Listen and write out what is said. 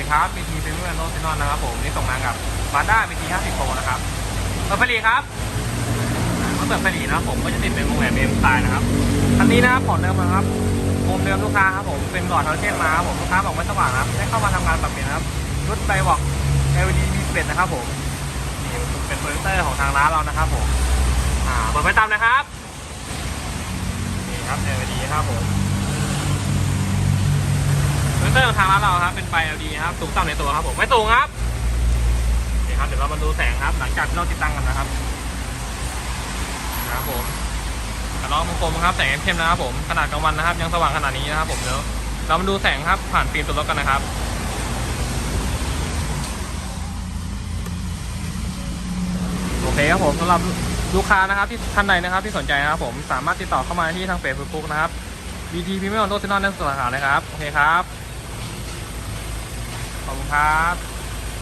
ดีครับมีทีเป็นเพื่อนโนซินอนนะครับผมนี่ส่งงากับมาด้ามีที50โปรนะครับเปิดไฟหลีครับเมื่อเปิดไฟหลีนะครับผมก็จะติดเป็นวงแหวนเอ็มสไตล์นะครับคันนี้นะครับผ่อนเดิมนะครับโมเดิมลูกค้าครับผมเป็นหลอดเทาร์เจนมาครับผมลูกค้าบอกไม่สว่างนะครับให้เข้ามาทำงานแบบนี้นะครับรุ่นไบวอก LED มี11นะครับผมนี่เป็นโปรเจคเตอร์ของทางร้านเรานะครับผมอ่าเปิดไฟตามนะครับนี่ครับ LED ครับผม เตอร์ของทางร้านเราครับเป็นไฟ LED ครับสูงต่ำในตัวครับผมไม่สูงครับนี่ครับเดี๋ยวเรามาดูแสงครับ หลังจากที่เราติดตั้งกันนะครับนะครับผมกระล้องกลมครับแสงเข้มนะครับผมขนาดกลางวันนะครับ ยังสว่างขนาดนี้นะครับผมเดี๋ยวเรามาดูแสงครับผ่านฟิล์มตัวรถกันนะครับโอเคครับผมสำหรับลูกค้านะครับที่ท่านใดนะครับที่สนใจนะครับผมสามารถติดต่อเข้ามาที่ทางเฟซบุ๊กนะครับ BT Premium Auto Signal ในสาขาเลยครับ โอเคครับ ขอบคุณครับ